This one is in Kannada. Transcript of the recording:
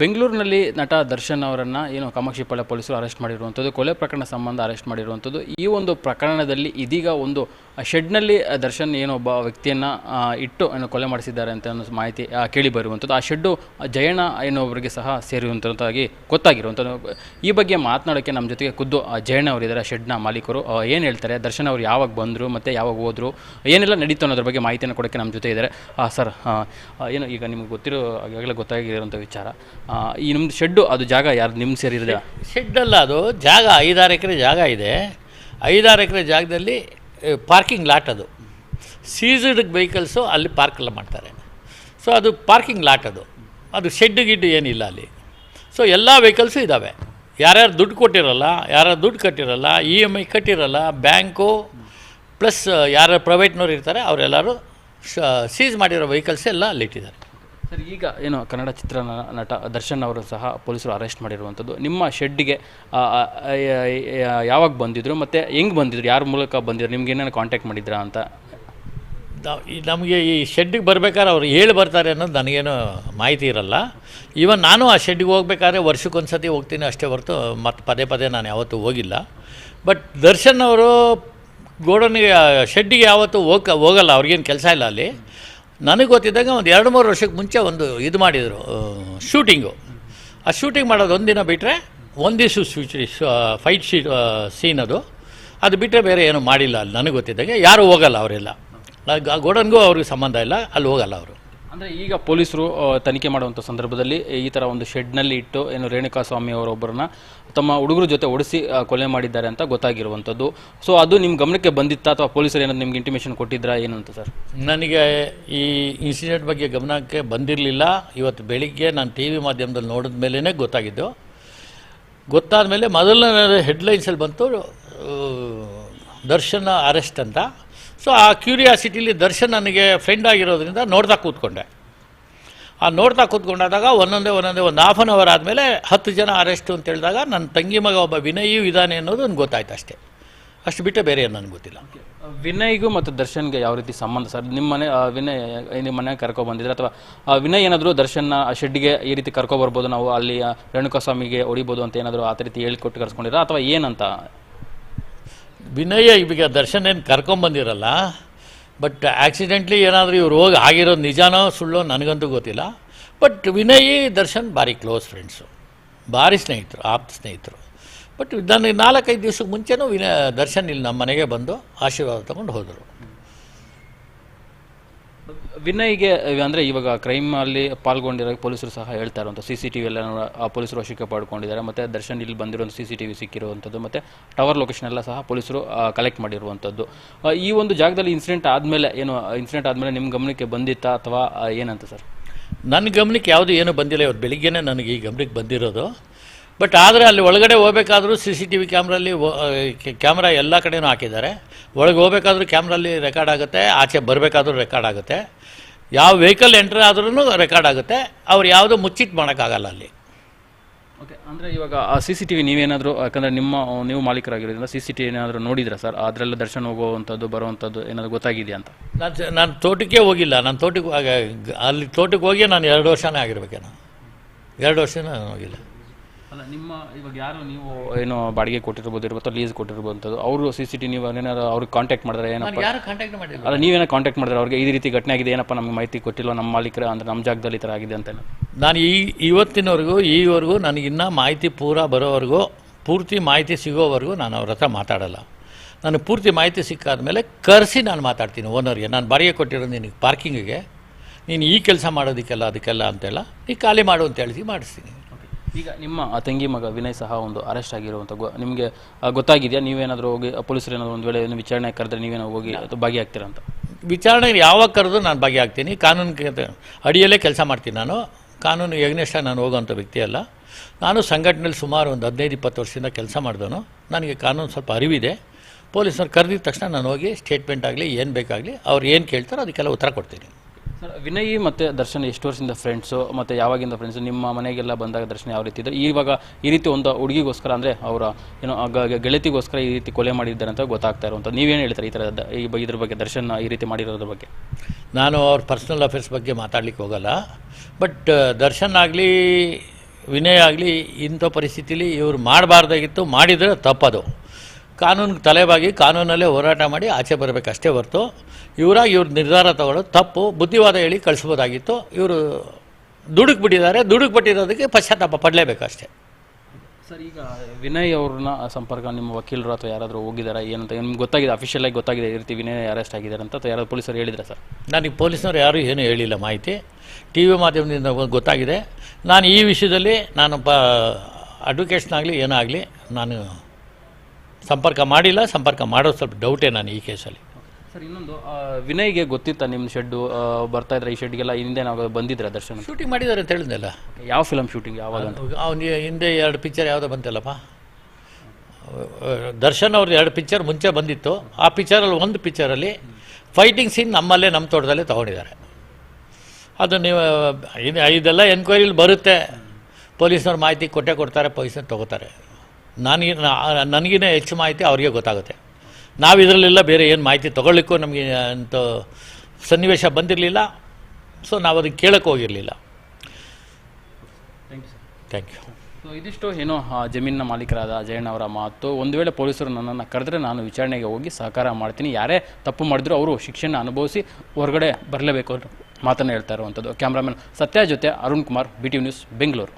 ಬೆಂಗಳೂರಿನಲ್ಲಿ ನಟ ದರ್ಶನ್ ಅವರನ್ನು ಏನು ಕಾಮಾಕ್ಷಿಪಾಳ್ಯ ಪೊಲೀಸರು ಅರೆಸ್ಟ್ ಮಾಡಿರುವಂಥದ್ದು, ಕೊಲೆ ಪ್ರಕರಣ ಸಂಬಂಧ ಅರೆಸ್ಟ್ ಮಾಡಿರುವಂಥದ್ದು, ಈ ಒಂದು ಪ್ರಕರಣದಲ್ಲಿ ಇದೀಗ ಒಂದು ಶೆಡ್ನಲ್ಲಿ ದರ್ಶನ್ ಏನೊಬ್ಬ ವ್ಯಕ್ತಿಯನ್ನು ಇಟ್ಟು ಏನು ಕೊಲೆ ಮಾಡಿಸಿದ್ದಾರೆ ಅಂತ ಅನ್ನೋ ಮಾಹಿತಿ ಕೇಳಿ ಬರುವಂಥದ್ದು ಆ ಶೆಡ್ಡು ಜಯಣ್ಣ ಎನ್ನುವರಿಗೆ ಸಹ ಸೇರಿರುವಂಥದ್ದಾಗಿ ಗೊತ್ತಾಗಿರುವಂಥದ್ದು. ಈ ಬಗ್ಗೆ ಮಾತನಾಡೋಕ್ಕೆ ನಮ್ಮ ಜೊತೆಗೆ ಖುದ್ದು ಜಯಣ್ಣ ಅವರಿದ್ದಾರೆ ಶೆಡ್ನ ಮಾಲೀಕರು. ಏನು ಹೇಳ್ತಾರೆ, ದರ್ಶನ್ ಅವರು ಯಾವಾಗ ಬಂದರು, ಮತ್ತು ಯಾವಾಗ ಹೋದರು, ಏನೆಲ್ಲ ನಡೀತು ಅನ್ನೋದ್ರ ಬಗ್ಗೆ ಮಾಹಿತಿಯನ್ನು ಕೊಡೋಕ್ಕೆ ನಮ್ಮ ಜೊತೆ ಇದ್ದಾರೆ. ಸರ್ ಏನು ಈಗ ನಿಮ್ಗೆ ಗೊತ್ತಿರೋ, ಈಗಾಗಲೇ ಗೊತ್ತಾಗಿರೋಂಥ ವಿಚಾರ. ಈ ನಿಮ್ಮದು ಶೆಡ್ಡು, ಅದು ಜಾಗ ಯಾರು ನಿಮ್ಮ ಸೇರಿರೋದೇ ಶೆಡ್ ಅಲ್ಲ ಅದು, ಜಾಗ ಐದಾರು ಎಕರೆ ಜಾಗ ಇದೆ. ಐದಾರು ಎಕರೆ ಜಾಗದಲ್ಲಿ ಪಾರ್ಕಿಂಗ್ ಲಾಟ್ ಅದು. ಸೀಸಡ್ ವೆಹಿಕಲ್ಸು ಅಲ್ಲಿ ಪಾರ್ಕೆಲ್ಲ ಮಾಡ್ತಾರೆ. ಸೊ ಅದು ಪಾರ್ಕಿಂಗ್ ಲಾಟ್ ಅದು. ಅದು ಶೆಡ್ ಗಿಡ್ಡು ಏನಿಲ್ಲ ಅಲ್ಲಿ. ಸೊ ಎಲ್ಲ ವೆಹಿಕಲ್ಸು ಇದ್ದಾವೆ ಯಾರ್ಯಾರು ದುಡ್ಡು ಕೊಟ್ಟಿರಲ್ಲ, ಯಾರ್ಯಾರು ದುಡ್ಡು ಕಟ್ಟಿರಲ್ಲ ಇ ಎಂ ಐ ಕಟ್ಟಿರಲ್ಲ ಬ್ಯಾಂಕು ಪ್ಲಸ್ ಯಾರು ಪ್ರೈವೇಟ್ನವ್ರು ಇರ್ತಾರೆ, ಅವರೆಲ್ಲರೂ ಸೀಸ್ ಮಾಡಿರೋ ವೆಹಿಕಲ್ಸ್ ಎಲ್ಲ ಅಲ್ಲಿಟ್ಟಿದ್ದಾರೆ ಸರ್, ಈಗ ಏನು ಕನ್ನಡ ಚಿತ್ರ ನಟ ದರ್ಶನ್ ಅವರು ಸಹ ಪೊಲೀಸರು ಅರೆಸ್ಟ್ ಮಾಡಿರುವಂಥದ್ದು. ನಿಮ್ಮ ಶೆಡ್ಡಿಗೆ ಯಾವಾಗ ಬಂದಿದ್ರು ಮತ್ತು ಹೆಂಗೆ ಬಂದಿದ್ರು? ಯಾರ ಮೂಲಕ ಬಂದಿದ್ರು? ನಿಮ್ಗೆ ಏನೇನು ಕಾಂಟ್ಯಾಕ್ಟ್ ಮಾಡಿದ್ರಾ ಅಂತ? ನಮಗೆ ಈ ಶೆಡ್ಡಿಗೆ ಬರ್ಬೇಕಾದ್ರೆ ಅವ್ರು ಹೇಳಿ ಬರ್ತಾರೆ ಅನ್ನೋದು ನನಗೇನು ಮಾಹಿತಿ ಇರಲ್ಲ. ಈವನ್ ನಾನು ಆ ಶೆಡ್ಡಿಗೆ ಹೋಗ್ಬೇಕಾದ್ರೆ ವರ್ಷಕ್ಕೊಂದು ಸತಿ ಹೋಗ್ತೀನಿ ಅಷ್ಟೇ ಹೊರತು ಮತ್ತು ಪದೇ ಪದೇ ನಾನು ಯಾವತ್ತೂ ಹೋಗಿಲ್ಲ. ಬಟ್ ದರ್ಶನ್ ಅವರು ಗೋಡನಿಗೆ ಶೆಡ್ಡಿಗೆ ಯಾವತ್ತೂ ಹೋಗ, ಹೋಗಲ್ಲ. ಅವ್ರಿಗೇನು ಕೆಲಸ ಇಲ್ಲ ಅಲ್ಲಿ. ನನಗೆ ಗೊತ್ತಿದ್ದಾಗ ಒಂದು ಎರಡು ಮೂರು ವರ್ಷಕ್ಕೆ ಮುಂಚೆ ಒಂದು ಇದು ಮಾಡಿದರು ಶೂಟಿಂಗು. ಆ ಶೂಟಿಂಗ್ ಮಾಡೋದು ಒಂದಿನ ಬಿಟ್ಟರೆ ದಿವಸ ಫೈಟ್ ಶೀಟ್ ಸೀನ್ ಅದು. ಅದು ಬಿಟ್ಟರೆ ಬೇರೆ ಏನು ಮಾಡಿಲ್ಲ ಅಲ್ಲಿ ನನಗೆ ಗೊತ್ತಿದ್ದಾಗೆ ಯಾರೂ ಹೋಗಲ್ಲ ಅವರೆಲ್ಲ. ಗೋಡನ್ಗೂ ಅವ್ರಿಗೆ ಸಂಬಂಧ ಇಲ್ಲ, ಅಲ್ಲಿ ಹೋಗಲ್ಲ ಅವರು. ಅಂದರೆ ಈಗ ಪೊಲೀಸರು ತನಿಖೆ ಮಾಡುವಂಥ ಸಂದರ್ಭದಲ್ಲಿ ಈ ಥರ ಒಂದು ಶೆಡ್ನಲ್ಲಿ ಇಟ್ಟು ಏನು ರೇಣುಕಾ ಸ್ವಾಮಿ ಅವರೊಬ್ಬರನ್ನ ತಮ್ಮ ಹುಡುಗರ ಜೊತೆ ಒಡಿಸಿ ಕೊಲೆ ಮಾಡಿದ್ದಾರೆ ಅಂತ ಗೊತ್ತಾಗಿರುವಂಥದ್ದು ಸೊ ಅದು ನಿಮ್ಮ ಗಮನಕ್ಕೆ ಬಂದಿತ್ತಾ ಅಥವಾ ಪೊಲೀಸರು ಏನಾದ್ರು ನಿಮ್ಗೆ ಇಂಟಿಮೇಷನ್ ಕೊಟ್ಟಿದ್ರಾ ಅಂತ ಸರ್ ನನಗೆ ಈ ಇನ್ಸಿಡೆಂಟ್ ಬಗ್ಗೆ ಗಮನಕ್ಕೆ ಬಂದಿರಲಿಲ್ಲ. ಇವತ್ತು ಬೆಳಿಗ್ಗೆ ನಾನು ಟಿ ವಿ ಮಾಧ್ಯಮದಲ್ಲಿ ನೋಡಿದ ಮೇಲೇ ಗೊತ್ತಾಗಿದ್ದು. ಗೊತ್ತಾದ ಮೇಲೆ ಮೊದಲನೇ ಹೆಡ್ಲೈನ್ಸಲ್ಲಿ ಬಂತು ದರ್ಶನ ಅರೆಸ್ಟ್ ಅಂತ. ಸೊ ಆ ಕ್ಯೂರಿಯಾಸಿಟಿಲಿ ದರ್ಶನ್ ನನಗೆ ಫ್ರೆಂಡ್ ಆಗಿರೋದ್ರಿಂದ ನೋಡ್ತಾ ಕೂತ್ಕೊಂಡೆ. ಆ ನೋಡ್ತಾ ಕೂತ್ಕೊಂಡಾದಾಗ ಒಂದೊಂದೇ ಒಂದೊಂದೇ, ಒಂದು ಹಾಫ್ ಆನ್ ಅವರ್ ಆದಮೇಲೆ ಹತ್ತು ಜನ ಅರೆಸ್ಟು ಅಂತ ಹೇಳಿದಾಗ ನನ್ನ ತಂಗಿ ಮಗ ಒಬ್ಬ ವಿನಯೂ ಇದ್ದಾನೆ ಅನ್ನೋದು ನನಗೆ ಗೊತ್ತಾಯ್ತು ಅಷ್ಟೇ. ಅಷ್ಟು ಬಿಟ್ಟರೆ ಬೇರೆ ಏನು ನನಗೆ ಗೊತ್ತಿಲ್ಲ. ವಿನಯ್ಗೂ ಮತ್ತು ದರ್ಶನ್ಗೆ ಯಾವ ರೀತಿ ಸಂಬಂಧ? ಸರ್ ನಿಮ್ಮ ಮನೆ ವಿನಯ್ ನಿಮ್ಮ ಮನೆಗೆ ಕರ್ಕೊ ಬಂದಿದ್ರೆ? ಅಥವಾ ವಿನಯ್ ಏನಾದರೂ ದರ್ಶನ್ನ ಶೆಡ್ಗೆ ಈ ರೀತಿ ಕರ್ಕೊಬರ್ಬೋದು ನಾವು ಅಲ್ಲಿ ರೇಣುಕಾಸ್ವಾಮಿಗೆ ರೇಣುಕಾ ಸ್ವಾಮಿಗೆ ಹೊಡಿಬೋದು ಅಂತ ಏನಾದರೂ ಆ ರೀತಿ ಹೇಳ್ಕೊಟ್ಟು ಕರ್ಸ್ಕೊಂಡಿದ್ರೆ? ಅಥವಾ ಏನಂತ? ವಿನಯ ಈಗ ದರ್ಶನ್ ಏನು ಕರ್ಕೊಂಬಂದಿರಲ್ಲ ಬಟ್ ಆಕ್ಸಿಡೆಂಟ್ಲಿ ಏನಾದರೂ ಇವ್ರು ಹೋಗಿ ಆಗಿರೋದು ನಿಜಾನೋ ಸುಳ್ಳೋ ನನಗಂತೂ ಗೊತ್ತಿಲ್ಲ. ಬಟ್ ವಿನಯಿ, ದರ್ಶನ್ ಭಾರಿ ಕ್ಲೋಸ್ ಫ್ರೆಂಡ್ಸು ಭಾರಿ ಸ್ನೇಹಿತರು, ಆಪ್ತ ಸ್ನೇಹಿತರು. ಬಟ್ ನನಗೆ ನಾಲ್ಕೈದು ದಿವ್ಸಕ್ಕೆ ಮುಂಚೆನೂ ವಿನಯ, ದರ್ಶನ್ ಇಲ್ಲಿ ನಮ್ಮ ಮನೆಗೆ ಬಂದು ಆಶೀರ್ವಾದ ತೊಗೊಂಡು ಹೋದರು. ವಿನಯ್ಗೆ ಅಂದರೆ ಇವಾಗ ಕ್ರೈಮಲ್ಲಿ ಪಾಲ್ಗೊಂಡಿರೋ ಪೊಲೀಸರು ಸಹ ಹೇಳ್ತಾ ಇರುವಂಥ ಸಿ ಸಿ ಟಿ ವಿ ಎಲ್ಲ ಪೊಲೀಸರು ವಶಕ್ಕೆ ಪಡ್ಕೊಂಡಿದ್ದಾರೆ. ಮತ್ತು ದರ್ಶನ್ ಇಲ್ಲಿ ಬಂದಿರೋ ಸಿ ಸಿ ಟಿ ವಿ ಸಿಕ್ಕಿರುವಂಥದ್ದು. ಮತ್ತು ಟವರ್ ಲೊಕೇಶನ್ ಎಲ್ಲ ಸಹ ಪೊಲೀಸರು ಕಲೆಕ್ಟ್ ಮಾಡಿರುವಂಥದ್ದು. ಈ ಒಂದು ಜಾಗದಲ್ಲಿ ಇನ್ಸಿಡೆಂಟ್ ಆದಮೇಲೆ ಏನು ಇನ್ಸಿಡೆಂಟ್ ಆದಮೇಲೆ ನಿಮ್ಮ ಗಮನಕ್ಕೆ ಬಂದಿತ್ತಾ ಅಥವಾ ಏನಂತ ಸರ್? ನನ್ನ ಗಮನಕ್ಕೆ ಯಾವುದು ಏನೂ ಬಂದಿಲ್ಲ. ಇವತ್ತು ಬೆಳಿಗ್ಗೆನೇ ನನಗೆ ಈ ಗಮನಕ್ಕೆ ಬಂದಿರೋದು. ಬಟ್ ಆದರೆ ಅಲ್ಲಿ ಒಳಗಡೆ ಹೋಗಬೇಕಾದ್ರೂ ಸಿ ಸಿ ಟಿ ವಿ ಕ್ಯಾಮ್ರಲ್ಲಿ ಕ್ಯಾಮ್ರಾ ಎಲ್ಲ ಕಡೆಯೂ ಹಾಕಿದ್ದಾರೆ. ಒಳಗೆ ಹೋಗಬೇಕಾದ್ರೂ ಕ್ಯಾಮ್ರಲ್ಲಿ ರೆಕಾರ್ಡ್ ಆಗುತ್ತೆ. ಆಚೆ ಬರಬೇಕಾದ್ರೂ ರೆಕಾರ್ಡ್ ಆಗುತ್ತೆ. ಯಾವ ವೆಹಿಕಲ್ ಎಂಟ್ರ್ ಆದ್ರೂ ರೆಕಾರ್ಡ್ ಆಗುತ್ತೆ. ಅವ್ರು ಯಾವುದೂ ಮುಚ್ಚಿಟ್ಟು ಮಾಡೋಕ್ಕಾಗಲ್ಲ ಅಲ್ಲಿ. ಓಕೆ ಅಂದರೆ ಇವಾಗ ಆ ಸಿ ಸಿ ಟಿ ವಿ ನೀವೇನಾದರೂ ಯಾಕಂದರೆ ನಿಮ್ಮ ನೀವು ಮಾಲೀಕರಾಗಿರೋದ್ರಿಂದ ಸಿ ಸಿ ಟಿ ವಿ ಏನಾದರೂ ನೋಡಿದ್ರಾ ಸರ್? ಅದರಲ್ಲ ದರ್ಶನ ಹೋಗುವಂಥದ್ದು ಬರುವಂಥದ್ದು ಏನಾದರೂ ಗೊತ್ತಾಗಿದೆಯಾ ಅಂತ? ನಾನು ನಾನು ತೋಟಕ್ಕೆ ಹೋಗಿಲ್ಲ. ನಾನು ತೋಟಕ್ಕೆ ಅಲ್ಲಿ ತೋಟಕ್ಕೆ ಹೋಗಿ ನಾನು ಎರಡು ವರ್ಷನೇ ಆಗಿರ್ಬೇಕೇನೋ ಎರಡು ವರ್ಷನೇ ನಾನು ಹೋಗಿಲ್ಲ. ಅಲ್ಲ ನಿಮ್ಮ ಇವಾಗ ಯಾರು ನೀವು? ಏನು ಬಾಡಿಗೆ ಕೊಟ್ಟಿರ್ಬೋದು ಇರ್ಬೋದು ಲೀಸ್ ಕೊಟ್ಟಿರ್ಬೋದು ಅವರು ಸಿ ಸಿ ಟಿ ನೀವು ಏನಾದ್ರು ಅವ್ರಿಗೆ ಕಾಂಟ್ಯಾಕ್ಟ್ ಮಾಡಿದ್ರೆ ಏನಪ್ಪ? ಯಾರು ಕಾಂಟ್ಯಾಕ್ಟ್ ಮಾಡಿಲ್ಲ. ಅಲ್ಲ ನೀವೇನೋ ಕಾಂಟ್ಯಾಕ್ಟ್ ಮಾಡಿದ್ರೆ ಅವ್ರಿಗೆ ಈ ರೀತಿ ಘಟನೆ ಆಗಿದೆ ಏನಪ್ಪ ನಮ್ಗೆ ಮಾಹಿತಿ ಕೊಟ್ಟಿಲ್ಲ ನಮ್ಮ ಮಾಲೀಕರ ಅಂದರೆ ನಮ್ಮ ಜಾಗದಲ್ಲಿ ಈ ಥರ ಆಗಿದೆ ಅಂತ ನಾನು ಈ ಇವತ್ತಿನವರೆಗೂ ಈವರೆಗೂ ನನಗಿನ್ನ ಮಾಹಿತಿ ಪೂರ ಬರೋವರೆಗೂ ಪೂರ್ತಿ ಮಾಹಿತಿ ಸಿಗೋವರೆಗೂ ನಾನು ಅವ್ರ ಹತ್ರ ಮಾತಾಡಲ್ಲ. ನನಗೆ ಪೂರ್ತಿ ಮಾಹಿತಿ ಸಿಕ್ಕಾದ ಮೇಲೆ ಕರೆಸಿ ನಾನು ಮಾತಾಡ್ತೀನಿ ಓನರ್ಗೆ. ನಾನು ಬಾಡಿಗೆ ಕೊಟ್ಟಿರೋದು ನಿನಗೆ ಪಾರ್ಕಿಂಗಿಗೆ ನೀನು ಈ ಕೆಲಸ ಮಾಡೋದಕ್ಕೆಲ್ಲ ಅದಕ್ಕೆಲ್ಲ ಅಂತೆಲ್ಲ ನೀ ಖಾಲಿ ಮಾಡು ಅಂತ ಹೇಳಿ ಮಾಡಿಸ್ತೀನಿ. ಈಗ ನಿಮ್ಮ ಆ ತಂಗಿ ಮಗ ವಿನಯ್ ಸಹ ಒಂದು ಅರೆಸ್ಟ್ ಆಗಿರುವಂಥ ಗೊ ನಿಮಗೆ ಗೊತ್ತಾಗಿದೆಯಾ? ನೀವೇನಾದರೂ ಹೋಗಿ ಪೊಲೀಸರು ಏನಾದರೂ ಒಂದು ವೇಳೆ ಏನು ವಿಚಾರಣೆ ಕರೆದ್ರೆ ನೀವೇನೋ ಹೋಗಿ ಅದು ಭಾಗಿಯಾಗ್ತೀರಾ ಅಂತ? ವಿಚಾರಣೆ ಯಾವಾಗ ಕರೆದು ನಾನು ಭಾಗಿಯಾಗ್ತೀನಿ. ಕಾನೂನು ಅಡಿಯಲ್ಲೇ ಕೆಲಸ ಮಾಡ್ತೀನಿ ನಾನು. ಕಾನೂನು ಯಜ್ಞೇಶ ನಾನು ಹೋಗೋಂಥ ವ್ಯಕ್ತಿ ಅಲ್ಲ. ನಾನು ಸಂಘಟನೆಯಲ್ಲಿ ಸುಮಾರು ಒಂದು ಹದಿನೈದು ಇಪ್ಪತ್ತು ವರ್ಷದಿಂದ ಕೆಲಸ ಮಾಡಿದನು ನನಗೆ ಕಾನೂನು ಸ್ವಲ್ಪ ಅರಿವಿದೆ. ಪೊಲೀಸರು ಕರೆದಿದ ತಕ್ಷಣ ನಾನು ಹೋಗಿ ಸ್ಟೇಟ್ಮೆಂಟ್ ಆಗಲಿ ಏನು ಬೇಕಾಗಲಿ ಅವ್ರು ಏನು ಕೇಳ್ತಾರೋ ಅದಕ್ಕೆಲ್ಲ ಉತ್ತರ ಕೊಡ್ತೀನಿ. ವಿನಯ್ ಮತ್ತು ದರ್ಶನ್ ಎಷ್ಟು ವರ್ಷದಿಂದ ಫ್ರೆಂಡ್ಸು ಮತ್ತು ಯಾವಾಗಿಂದ ಫ್ರೆಂಡ್ಸು ನಿಮ್ಮ ಮನೆಗೆಲ್ಲ ಬಂದಾಗ ದರ್ಶನ್ ಯಾವ ರೀತಿ ಇದ್ದಾರೆ? ಇವಾಗ ಈ ರೀತಿ ಒಂದು ಹುಡುಗಿಗೋಸ್ಕರ ಅಂದರೆ ಅವರ, ಏನೋ ಗೆಳತಿಗೋಸ್ಕರ ಈ ರೀತಿ ಕೊಲೆ ಮಾಡಿದ್ದಾರೆ ಅಂತ ಗೊತ್ತಾಗ್ತಾ ಇರುವಂಥದ್ದು. ನೀವೇನು ಹೇಳ್ತಾರೆ ಈ ಥರ ಈ ಇದ್ರ ಬಗ್ಗೆ, ದರ್ಶನ್ ಈ ರೀತಿ ಮಾಡಿರೋದ್ರ ಬಗ್ಗೆ? ನಾನು ಅವ್ರ ಪರ್ಸ್ನಲ್ ಅಫೇರ್ಸ್ ಬಗ್ಗೆ ಮಾತಾಡ್ಲಿಕ್ಕೆ ಹೋಗಲ್ಲ. ಬಟ್ ದರ್ಶನ್ ಆಗಲಿ, ವಿನಯ್ ಆಗಲಿ ಇಂಥ ಪರಿಸ್ಥಿತಿಲಿ ಇವರು ಮಾಡಬಾರ್ದಾಗಿತ್ತು, ಮಾಡಿದರೆ ತಪ್ಪದು. ಕಾನೂನಿಗೆ ತಲೆಬಾಗಿ ಕಾನೂನಲ್ಲೇ ಹೋರಾಟ ಮಾಡಿ ಆಚೆ ಬರಬೇಕಷ್ಟೇ ಹೊರತು ಇವರಾಗಿ ಇವ್ರ ನಿರ್ಧಾರ ತಗೊಳ್ಳೋದು ತಪ್ಪು ಬುದ್ಧಿವಾದ ಹೇಳಿ ಕಳಿಸ್ಬೋದಾಗಿತ್ತು. ಇವರು ದುಡುಕ್ ಬಿಟ್ಟಿದ್ದಾರೆ ದುಡುಕ್ ಬಿಟ್ಟಿರೋದಕ್ಕೆ ಪಶ್ಚಾತ್ತಾಪ ಪಡಲೇಬೇಕಷ್ಟೇ. ಸರ್ ಈಗ ವಿನಯ್ ಅವ್ರನ್ನ ಸಂಪರ್ಕ ನಿಮ್ಮ ವಕೀಲರು ಅಥವಾ ಯಾರಾದರೂ ಹೋಗಿದ್ದಾರಾ ಏನಂತ ನಿಮ್ಗೆ ಗೊತ್ತಾಗಿದೆ ಅಫಿಷಿಯಲ್ ಆಗಿ ಗೊತ್ತಾಗಿದೆ ಈ ರೀತಿ ವಿನಯ್ ಅರೆಸ್ಟ್ ಆಗಿದ್ದಾರೆ ಅಂತ ಅಥವಾ ಯಾರಾದ್ರು ಪೊಲೀಸರು ಹೇಳಿದ್ರೆ ಸರ್? ನನಗೆ ಪೊಲೀಸ್ನವ್ರು ಯಾರೂ ಏನೂ ಹೇಳಿಲ್ಲ ಮಾಹಿತಿ. ಟಿ ವಿ ಮಾಧ್ಯಮದಿಂದ ಗೊತ್ತಾಗಿದೆ. ನಾನು ಈ ವಿಷಯದಲ್ಲಿ ನಾನು ಪ ಅಡ್ವೊಕೇಟ್ಸ್ನಾಗಲಿ ಏನಾಗಲಿ ನಾನು ಸಂಪರ್ಕ ಮಾಡಿಲ್ಲ ಸಂಪರ್ಕ ಮಾಡೋದು ಸ್ವಲ್ಪ ಡೌಟೇ ನಾನು ಈ ಕೇಸಲ್ಲಿ ಸರ್ ಇನ್ನೊಂದು ಆ, ವಿನಯ್ಗೆ ಗೊತ್ತಿತ್ತಾ ನಿಮ್ಮ ಶೆಡ್ಡು ಬರ್ತಾ ಇದ್ರೆ ಈ ಶೆಡ್ಗೆಲ್ಲ ಹಿಂದೆ ನಾವು ಬಂದಿದ್ರೆ ದರ್ಶನ ಶೂಟಿಂಗ್ ಮಾಡಿದ್ದಾರೆ ಅಂತ ಹೇಳಿದ್ನಲ್ಲ. ಯಾವ ಫಿಲಮ್ ಶೂಟಿಂಗ್ ಯಾವಾಗ ಅಂತ? ಅವನು ಹಿಂದೆ ಎರಡು ಪಿಕ್ಚರ್ ಯಾವುದೋ ಬಂತಲ್ಲಪ್ಪ? ದರ್ಶನ್ ಅವ್ರದ್ದು ಎರಡು ಪಿಕ್ಚರ್ ಮುಂಚೆ ಬಂದಿತ್ತು. ಆ ಪಿಕ್ಚರಲ್ಲಿ ಒಂದು ಪಿಕ್ಚರಲ್ಲಿ ಫೈಟಿಂಗ್ ಸೀನ್ ನಮ್ಮಲ್ಲೇ ನಮ್ಮ ತೋಟದಲ್ಲೇ ತೊಗೊಂಡಿದ್ದಾರೆ. ಅದು ನೀವು ಇದು ಇದೆಲ್ಲ ಎನ್ಕ್ವೈರಿಲಿ ಬರುತ್ತೆ. ಪೊಲೀಸ್ನವ್ರು ಮಾಹಿತಿ ಕೊಟ್ಟೆ ಕೊಡ್ತಾರೆ ಪೊಲೀಸ್ನವ್ರು ತೊಗೋತಾರೆ. ನನಗೆ ನನಗಿನೇ ಹೆಚ್ಚು ಮಾಹಿತಿ ಅವರಿಗೆ ಗೊತ್ತಾಗುತ್ತೆ. ನಾವು ಇದರಲ್ಲೆಲ್ಲ ಬೇರೆ ಏನು ಮಾಹಿತಿ ತೊಗೊಳ್ಳಿಕ್ಕೂ ನಮಗೆ ಅಂತ ಸನ್ನಿವೇಶ ಬಂದಿರಲಿಲ್ಲ. ಸೊ ನಾವು ಅದಕ್ಕೆ ಕೇಳೋಕ್ಕೆ ಹೋಗಿರಲಿಲ್ಲ. Thank you sir thank you so ಇದಿಷ್ಟು ಏನೋ ಆ ಜಮೀನಿನ ಮಾಲೀಕರಾದ ಜಯಣ್ಣ ಅವರ ಮಾತು. ಒಂದು ವೇಳೆ ಪೊಲೀಸರು ನನ್ನನ್ನು ಕರೆದ್ರೆ ನಾನು ವಿಚಾರಣೆಗೆ ಹೋಗಿ ಸಹಕಾರ ಮಾಡ್ತೀನಿ. ಯಾರೇ ತಪ್ಪು ಮಾಡಿದ್ರು ಅವರು ಶಿಕ್ಷಣ ಅನುಭವಿಸಿ ಹೊರಗಡೆ ಬರಲೇಬೇಕು ಅನ್ನೋ ಮಾತನ್ನು ಹೇಳ್ತಾ ಇರುವಂಥದ್ದು ಕ್ಯಾಮ್ರಾಮನ್ ಸತ್ಯ ಜೊತೆ Arun Kumar B T news Bengaluru.